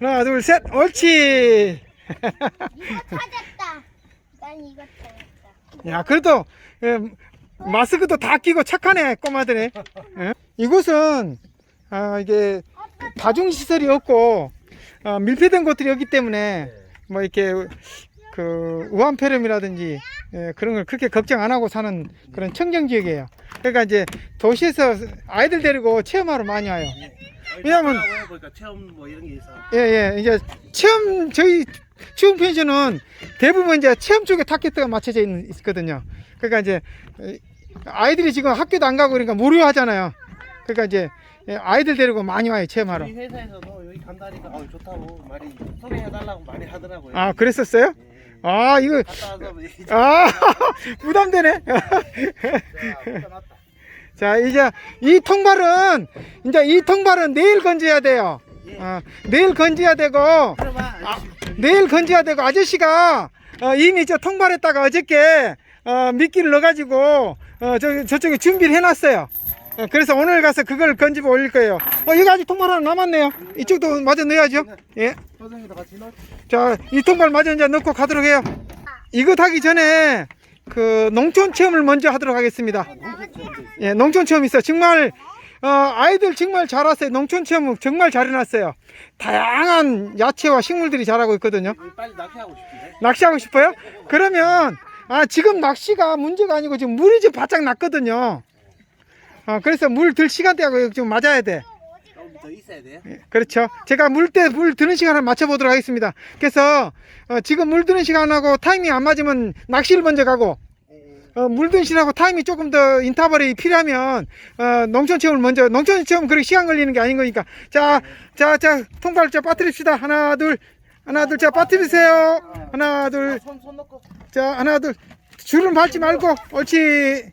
하나, 둘, 셋. 옳지. 이거 찾았다. 난 이거 찾았다. 야, 그래도 예, 마스크도 다 끼고 착하네, 꼬마들이. 예? 이곳은 아, 이게 다중 시설이 없고 어, 밀폐된 곳들이 없기 때문에 뭐 이렇게 그 우한폐렴이라든지 예, 그런 걸 그렇게 걱정 안 하고 사는 그런 청정 지역이에요. 그러니까 이제 도시에서 아이들 데리고 체험하러 많이 와요. 왜냐면- 보니까 체험 뭐 이런 게 있어. 예, 예. 이제 체험, 저희 체험 펜션은 대부분 이제 체험 쪽에 타켓트가 맞춰져 있, 있거든요. 그러니까 이제 아이들이 지금 학교도 안 가고 그러니까 무료 하잖아요. 그러니까 이제 아이들 데리고 많이 와요, 체험하러. 우리 회사에서도 여기 간다니까 어, 좋다고 많이 소개해달라고 많이 하더라고요. 아, 그랬었어요? 예. 아, 이거, 뭐 아, 부담되네. 붙여놨다. 자, 이제 이 통발은, 이제 이 통발은 내일 건져야 돼요. 어, 내일 건져야 되고, 들어봐. 내일 건져야 되고 아저씨가 어, 이미 저 통발했다가 어저께 어, 미끼를 넣어가지고 어, 저, 저쪽에 준비를 해놨어요. 어, 그래서 오늘 가서 그걸 건지고 올릴 거예요. 어, 여기 아직 통발 하나 남았네요. 이쪽도 마저 넣어야죠. 예. 자, 이 통발 마저 이제 넣고 가도록 해요. 이거 하기 전에 그 농촌 체험을 먼저 하도록 하겠습니다. 예, 농촌 체험 있어. 정말 어, 아이들 정말 잘 왔어요. 농촌 체험 정말 잘 해놨어요. 다양한 야채와 식물들이 자라고 있거든요. 빨리 낚시하고 싶은데. 낚시하고 싶어요? 그러면 아 지금 낚시가 문제가 아니고 지금 물이 지금 바짝 났거든요. 어, 그래서 물 들 시간대하고 좀 맞아야 돼. 조금 더 있어야 돼요. 예, 그렇죠. 제가 물 때 물 드는 시간을 맞춰보도록 하겠습니다. 그래서 어, 지금 물 드는 시간하고 타이밍 안 맞으면 낚시를 먼저 가고 어, 물 드는 시간하고 타이밍이 조금 더 인터벌이 필요하면 어, 농촌 체험을 먼저 농촌 체험 그렇게 시간 걸리는 게 아닌 거니까 자, 자, 자 통발 자 빠뜨립시다. 하나 둘 하나 둘 자 빠뜨리세요. 하나 둘 손, 손 넣고. 자 하나 둘 줄은 밟지 말고 옳지.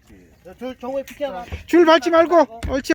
줄 밟지 말고 옳지